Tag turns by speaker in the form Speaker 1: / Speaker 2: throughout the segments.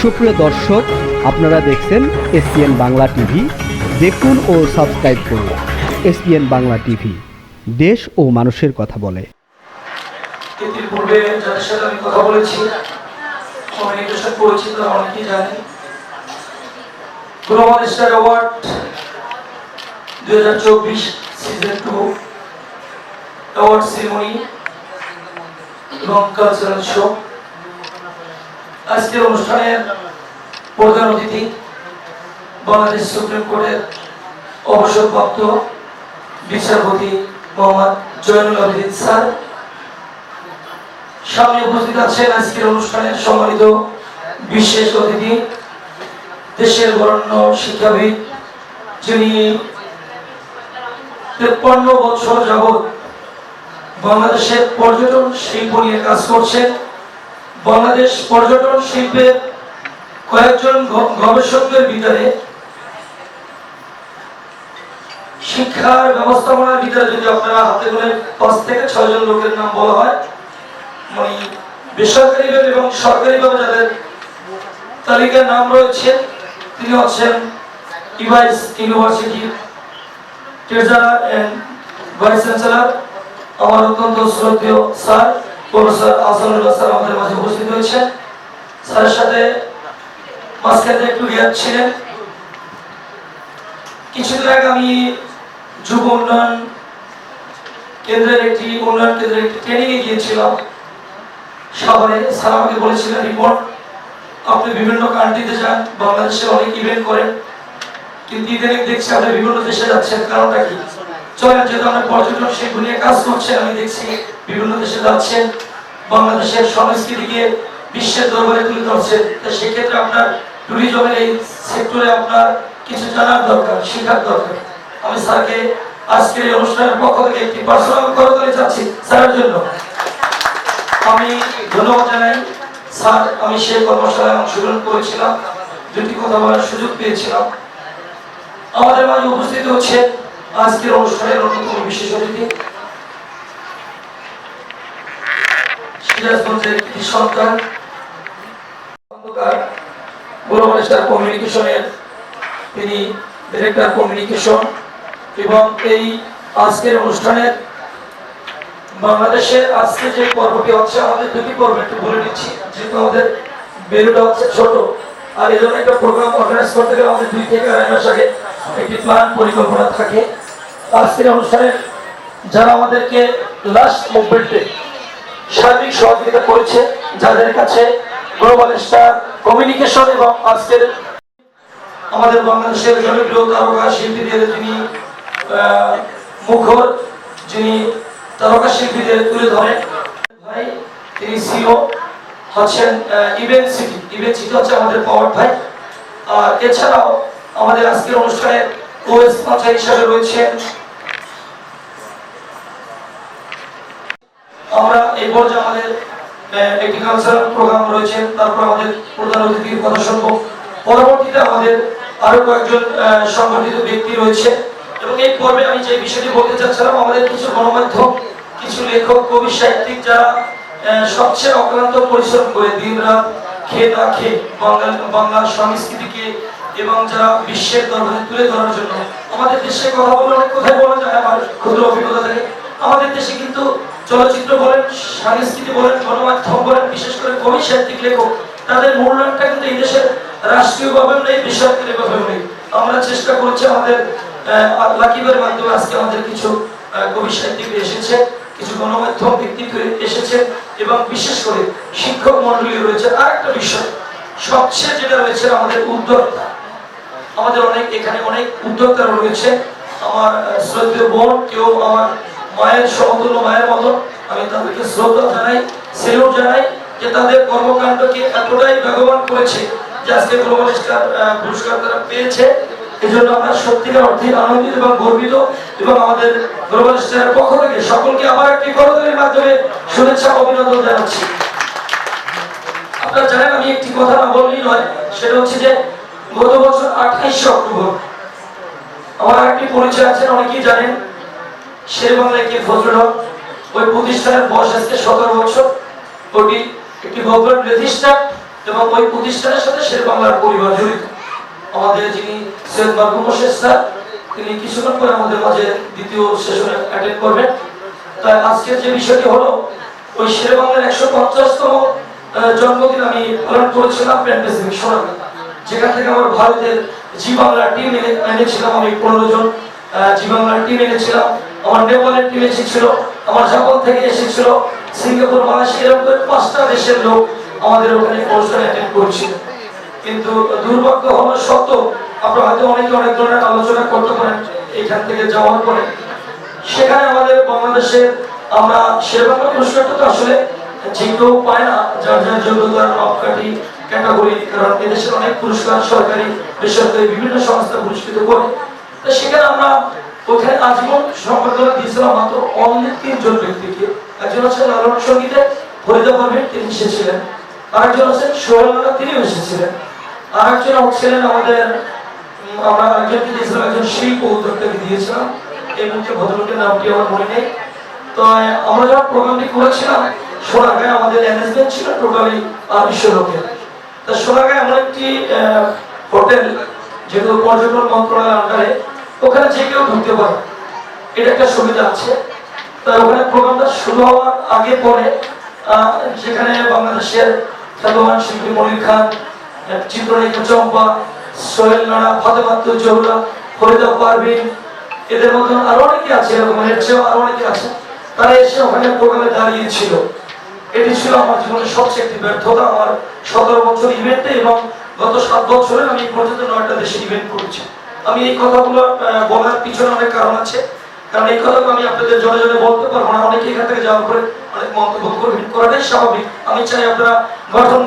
Speaker 1: সুপ্রিয় দর্শক, আপনারা দেখছেন এসপিএন বাংলা টিভি। দেখুন ও সাবস্ক্রাইব করুন এসপিএন বাংলা টিভি। দেশ ও মানুষের কথা বলে।
Speaker 2: পূর্বে যাদের সাথে আমি কথা বলেছি অনেকেই অ্যাওয়ার্ড দুই হাজার চব্বিশ সিজন টু অ্যাওয়ার্ড সেরিমনি এবং কালচারাল শো আজকের অনুষ্ঠানের প্রধান অতিথি, বাংলাদেশ সুপ্রিম কোর্টের অবসরপ্রাপ্ত বিচারপতি মোহাম্মদ জয়নুল আবেদিন স্যার। সামনে উপস্থিত আছেন আজকের অনুষ্ঠানের সম্মানিত বিশেষ অতিথি, দেশের বরণ্য শিক্ষাবিদ যিনি তেপ্পান্ন বছর যাবৎ বাংলাদেশের পর্যটন শিল্প নিয়ে কাজ করছেন। বাংলাদেশ পর্যটন শিল্পের কয়েকজন গবেষকদের ভিতরে শিক্ষার ব্যবস্থাপনার ভিতরে যদি আপনারা হাতে করে পাঁচ থেকে ছয়জন লোকের নাম বলা হয় মানে বেসরকারিভাবে এবং সরকারিভাবে যাদের তালিকার নাম রয়েছে, তিনি হচ্ছেন device university treasurer and vice chancellor, আমার অত্যন্ত শ্রদ্ধেয় স্যার, প্রফেসর আসানুল্লাহ স্যার আমাদের মাঝে উপস্থিত হয়েছেন। স্যারের সাথে মাঝখানে একটু গ্যাপ ছিলেন। কিছুদিন আগে আমি যুব উন্নয়ন কেন্দ্রের একটি, উন্নয়ন কেন্দ্রের একটি গিয়েছিলাম। শহরে স্যার আমাকে বলেছিলেন রিপোর্ট আপনি বিভিন্ন কান্ট্রিতে যান, বাংলাদেশে অনেক ইভেন্ট করেন। কিন্তু ইদানিং দেখছি আপনি বিভিন্ন দেশে যাচ্ছেন, কারণটা কি? চলেন, যেহেতু পর্যটন কাজ করছেন, আমি দেখছি বিভিন্ন দেশে যাচ্ছেন, বাংলাদেশের সংস্কৃতিকে বিশ্বের দরবারে তুলে ধরছেন। সেক্ষেত্রে আপনার ট্যুরিজমের এই সেক্টরে আপনার কিছু জানার দরকার, শেখার দরকার। আমি স্যারকে আজকের এই অনুষ্ঠানের পক্ষ থেকে একটি পার্সোনাল করতালি চাচ্ছি স্যারের জন্য। আমি ধন্যবাদ জানাই। স্যার, আমি সেই কর্মশালায় অংশগ্রহণ করেছিলাম। দুটি কথা বলার সুযোগ পেয়েছিলাম। আমাদের মাঝে উপস্থিত হচ্ছে আজকের অনুষ্ঠানের অন্যতম বিশেষ অতিথি। সিরাজগঞ্জের কৃতি সন্তান খন্দকার গ্লোবাল স্টার কমিউনিকেশনের তিনি ডিরেক্টর কমিউনিকেশন এবং এই আজকের অনুষ্ঠানের বাংলাদেশের আজকে যে পর্বটি হচ্ছে, আমাদের দুটি পর্ব একটু বলে নিচ্ছি যেহেতু আমাদের বেলুটা হচ্ছে ছোট, আর এই জন্য একটা প্রোগ্রাম অর্গানাইজ করতে গেলে আমাদের দুই থেকে আড়াই মাস আগে একটি প্ল্যান পরিকল্পনা থাকে। আজকের অনুষ্ঠানে যারা আমাদেরকে লাস্ট মুভমেন্টে সার্বিক সহযোগিতা করেছে, যাদের কাছে গ্লোবাল স্টার কমিউনিকেশন এবং আজকের আমাদের বাংলাদেশের জনপ্রিয় তারকা শিল্পীদের যিনি মুখর, যিনি তারকা শিল্পীদের তুলে ধরেন, ভাই, তিনি সিও হচ্ছেন ইভেন্ট সিটি ইভেন্ট সিটি হচ্ছে আমাদের পাওয়ার ভাই। আর এছাড়াও আমাদের আজকের অনুষ্ঠানের কো স্পন্সর হিসাবে রয়েছে আমরা এই পর্যায়ে আমাদের একটি কালচারাল প্রোগ্রাম রয়েছে, তারপর আমাদের প্রধান অতিথির কথা শুনব। পরবর্তীতে আমাদের আরও কয়েকজন সংগঠিত ব্যক্তি রয়েছে। এবং এই পর্বে আমি যে বিষয়টি বলতে চাচ্ছিলাম, আমাদের কিছু গণমাধ্যম, কিছু লেখক, কবি, সাহিত্যিক যারা সবচেয়ে অক্লান্ত পরিশ্রম করে খেয়ে না খেয়ে সংস্কৃতিকে এবং যারা বিশ্বের দরবারে তুলে ধরার জন্য, আমাদের দেশে কথা বলে অনেক বলা যায়, আমার ক্ষুদ্র অভিজ্ঞতা থেকে। আমাদের দেশে কিন্তু চলচ্চিত্র বলেন, সংস্কৃতি বলেন, গণমাধ্যম বলেন, বিশেষ করে কবি সাহিত্যিক লেখক, তাদের মূল্যায়নটা কিন্তু এই দেশের রাষ্ট্রীয় ভাবেও নেই, বেসরকারি ভাবেও নেই। আমরা চেষ্টা করছি আমাদের লাকিবের মাধ্যমে আজকে আমাদের কিছু কবি সাহিত্যিক এসেছে, কিছু গণমাধ্যম ব্যক্তিত্ব এসেছে, এবং বিশেষ করে শিক্ষক মন্ডলী রয়েছে। আর একটা বিষয়, সবচেয়ে যেটা রয়েছে আমাদের উদ্যোক্তা। আমাদের অনেক, এখানে অনেক উদ্যোক্তা রয়েছে। আমার শ্রদ্ধেয় বোন, কেউ আমার মায়ের সমতুল্য মায়ের মতো আমি তাদেরকে শ্রদ্ধা জানাই সেলুট জানাই যে তাদের কর্মকাণ্ডকে এতটাই ভগবান করেছে যে আজকে গ্লোবাল স্টার পুরস্কার তারা পেয়েছে। এই জন্য আমরা সত্যিকার অর্থে আনন্দিত এবং গর্বিত এবং আমাদের গ্লোবাল পক্ষ থেকে সকলকে আবার একটি করতালির মাধ্যমে শুভেচ্ছা অভিনন্দন জানাচ্ছি। আপনারা জানেন আমি একটি কথা না বললেই নয়, সেটা হচ্ছে যে গত বছর আঠাইশে অক্টোবর, আমার একটি পরিচয় আছেন অনেকেই জানেন। হক ওই প্রতিষ্ঠানের বয়স আজকে সতেরো বছর। ওটি ওই প্রতিষ্ঠানের সাথে শের বাংলার পরিবার আমাদের যিনি কিছুক্ষণ পরে আমাদের দ্বিতীয় সেশনে করবেন। তাই আজকের যে বিষয়টি হলো, ওই শের বাংলার একশো পঞ্চাশতম জন্মদিন আমি পালন করেছিলাম যেখান থেকে আমার ভারতের জি বাংলার টিম এনেছিলাম আমি পনেরো জন। জি বাংলার টিম এনেছিলাম। আমার নেপালের টিম এসেছিল, আমার জাপান থেকে এসেছিল, সিঙ্গাপুর, মালয়েশিয়া পাঁচটা দেশের লোক আমাদের ওখানে অনুষ্ঠানে অ্যাটেন্ড করেছিল। কিন্তু দুর্ভাগ্য হলো সত্য আপনারা হয়তো অনেকে অনেক ধরনের আলোচনা করতে পারেন এখান থেকে যাওয়ার পরে। সেখানে আমাদের বাংলাদেশের আমরা সেরকম পুরস্কারটা তো আসলে যে কেউ পায় না, যার যার যোগ্যতার মাপকাঠি ক্যাটাগরি কারণ এদেশের অনেক পুরস্কার সরকারি, বেসরকারি বিভিন্ন সংস্থা পুরস্কৃত করে। সেখানে আমরা ওখানে আজীবন সম্বর্ধনা দিয়েছিলাম মাত্র অনলি তিনজন ব্যক্তিকে। একজন আছেন লালন সঙ্গীতে ফরিদা পারভীন তিনি এসেছিলেন। আরেকজন আছেন সোহেল তিনিও এসেছিলেন। আরেকজন হচ্ছিলেন আমাদের আমরা আরেকজনকে দিয়েছিলাম, একজন শিল্প উদ্যোক্তাকে দিয়েছিলাম। এই মুহূর্তে ভদ্রলোকের নামটি আমার মনে নেই। তো আমরা যখন প্রোগ্রামটি করেছিলাম, সোনাগায় আমাদের ম্যানেজমেন্ট ছিল টোটালি বিশ্ব লোকের তা সোনাগায় এমন একটি হোটেল, যেহেতু পর্যটন মন্ত্রণালয়ের আন্ডারে ওখানে যে কেউ ঢুকতে পারে। এটা একটা সুবিধা আছে। তা ওখানে প্রোগ্রামটা শুরু হওয়ার আগে পরে যেখানে বাংলাদেশের খেলোয়াড় শিল্পী মনির খান চিত্রলেখা চম্পা, সোহেল নানা ফাতেমাত্তু জহুরা, ফরিদা পারভিন, এদের মতন আরও অনেকে আছে, এরকম এর চেয়েও আরও অনেকে আছে। তারা এসে ওখানে প্রোগ্রামে দাঁড়িয়েছিল এটি ছিল আমার জীবনের সবচেয়ে একটি ব্যর্থতা। আমার সতেরো বছর ইভেন্টে এবং গত সাত বছরে আমি পর্যন্ত নয়টা দেশে ইভেন্ট করেছি। আমি এই কথাগুলো বলার পিছনে অনেক কারণ আছে। কারণ এই কথাগুলো আমি আপনাদের জনে জনে বলতে পারব না। অনেকে এখান থেকে যাওয়ার পরে অনেক মন্তব্য করবেন। করাটাই স্বাভাবিক। আমি চাই আপনারা গঠন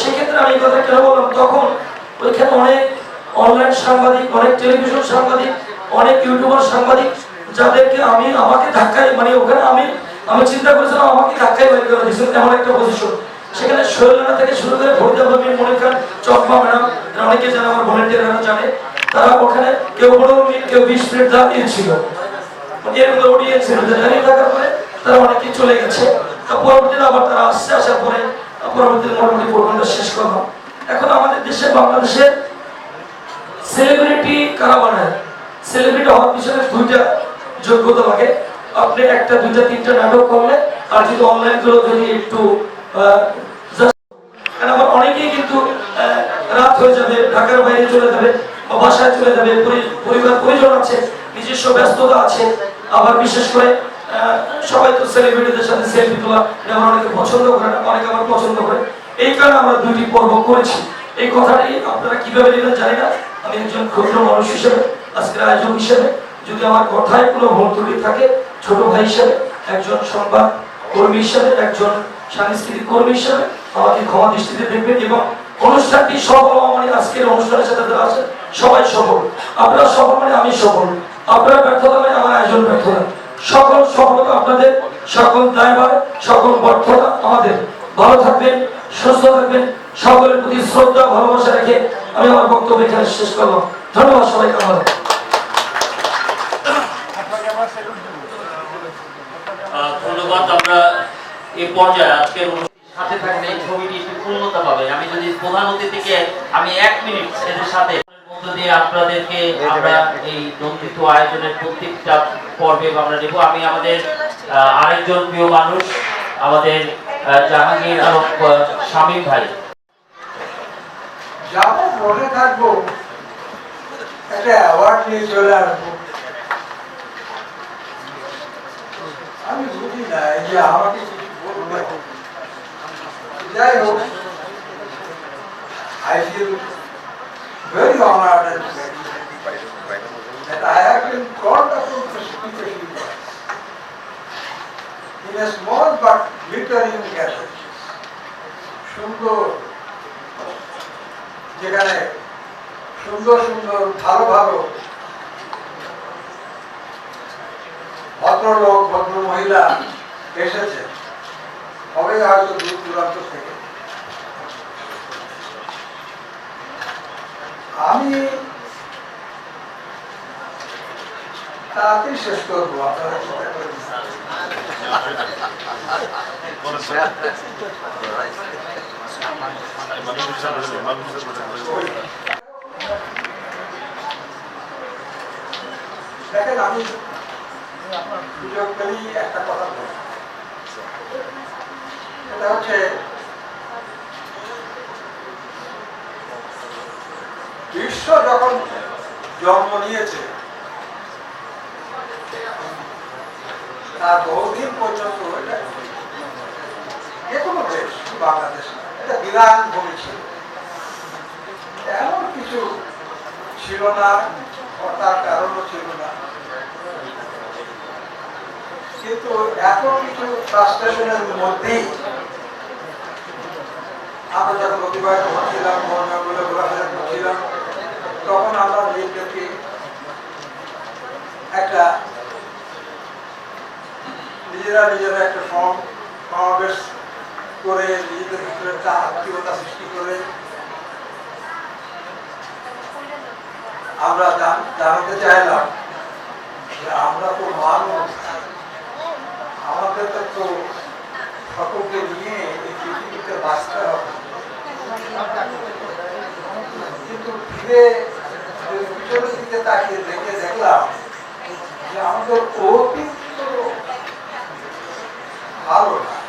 Speaker 2: সেক্ষেত্রে আমি এই কথা কেন বললাম? তখন ওইখানে অনেক অনলাইন সাংবাদিক, অনেক টেলিভিশন সাংবাদিক, অনেক ইউটিউবার সাংবাদিক, যাদেরকে আমি আমাকে ধাক্কায় মানে ওখানে আমি আমি চিন্তা করেছিলাম আমাকে ধাক্কায় বের করে দিয়েছিল এমন একটা পজিশন সেখানে শৈলানা থেকে শুরু করে ফরিদা ভাবি মনে করেন চকমা ম্যাডাম অনেকে জানে, আমার ভলেন্টিয়াররা জানে। তারা ওখানে কেউ পনেরো মিনিট, কেউ বিশ মিনিট দাঁড়িয়েছিল। মানে এরকম অডিয়েন্স ছিল যে দাঁড়িয়ে থাকার পরে তারা অনেকে চলে গেছে। তা পরবর্তীতে আবার তারা আসছে। আসার পরে পরবর্তীতে মোটামুটি প্রোগ্রামটা শেষ করলাম। এখন আমাদের দেশে, বাংলাদেশে সেলিব্রিটি কারা বানায়? সেলিব্রিটি হওয়ার পিছনে দুইটা যোগ্যতা লাগে। আপনি একটা, দুইটা, তিনটা নাটক করলে আর যদি অনলাইনগুলো যদি একটু আবার অনেকেই কিন্তু রাত হয়ে যাবে, ঢাকার বাইরে চলে যাবে। বাসায় চলে যাবে। পরিবার পরিজন আছে, নিজস্ব ব্যস্ততা আছে। আবার বিশেষ করে সবাই তো সেলিব্রিটিদের সাথে সেলফি তোলা আমার অনেকে পছন্দ করে না, অনেকে আবার পছন্দ করে। এই কারণে আমরা দুইটি পর্ব করেছি। এই কথাটি আপনারা কীভাবে নিলেন জানি না। আমি একজন ক্ষুদ্র মানুষ হিসেবে, আজকের আয়োজক হিসেবে, যদি আমার কথায় কোনো ভুল ত্রুটি থাকে, ছোট ভাই হিসেবে, একজন সংবাদ কর্মী হিসেবে, একজন সাংস্কৃতিক কর্মী হিসেবে, আমাকে ক্ষমা দৃষ্টিতে দেখবেন এবং অনুষ্ঠানটি সব মানে আজকের অনুষ্ঠানের সাথে আছে। সবাই সফল। আপনারা সফল মানে আমি সফল। আপনারা ব্যর্থতা মানে আমার আয়োজন ব্যর্থতা সকল সফলতা আপনাদের সকল দায়ভার সকল ব্যর্থতা আমাদের। ভালো থাকবেন সুস্থ থাকবেন। সকলের প্রতি শ্রদ্ধা ভালোবাসা রেখে আমি আমার বক্তব্য এখানে শেষ করলাম। ধন্যবাদ সবাইকে আমাদের।
Speaker 3: আহ, ধন্যবাদ আমরা এই পর্যায়ে আজকের সাথে এই ছবিটি একটু পূর্ণতা পাবে। আমি যদি প্রধান অতিথিকে আমি এক মিনিট এদের সাথে মধ্য দিয়ে আপনাদেরকে আমরা এই নন্দিত আয়োজনের প্রত্যেকটা পর্বে আমরা নেব। আমি আমাদের আরেকজন প্রিয় মানুষ আমাদের জাহাঙ্গীর আলম শামীম ভাই।
Speaker 4: যাব মনে থাকব। একটা অ্যাওয়ার্ড নিয়ে চলে আসব। আমি বুঝি না এই যে আমাকে যাই হোক feel very honored and that I have been called upon to speak a few in a small but glittering gathering. সুন্দর যেখানে সুন্দর সুন্দর ভালো ভালো ভদ্রলোক ভদ্র মহিলা এসেছে হবে হয়তো দূর দূরান্ত থেকে আমি তাড়াতাড়ি শেষ করব আপনারা দেখেন আমি সুযোগ একটা কথা বলি। এটা হচ্ছে বিশ্ব যখন জন্ম নিয়েছে তার বহুদিন পর্যন্ত এটা যে কোনো দেশ, বাংলাদেশ, এটা বিরান ভূমি ছিল এমন কিছু ছিল না তার কারণও ছিল না। কিন্তু এত কিছু ফ্রাস্ট্রেশনের মধ্যেই আমরা যখন অতিবাহিত করছিলাম মহানগরে ঘোরাফেরা করছিলাম তখন আমরা নিজেদেরকে একটা নিজেরা নিজেরা একটা সম- সমাবেশ করে নিজেদের ভিতরে একটা আত্মীয়তা সৃষ্টি করে। আমরা জান- জানাতে চাইলাম যে আমরা তো মানুষ। আমাদের তো সকলকে নিয়ে এই পৃথিবীতে বাঁচতে হবে। কিন্তু ফিরে দেখলাম যে ভালো না।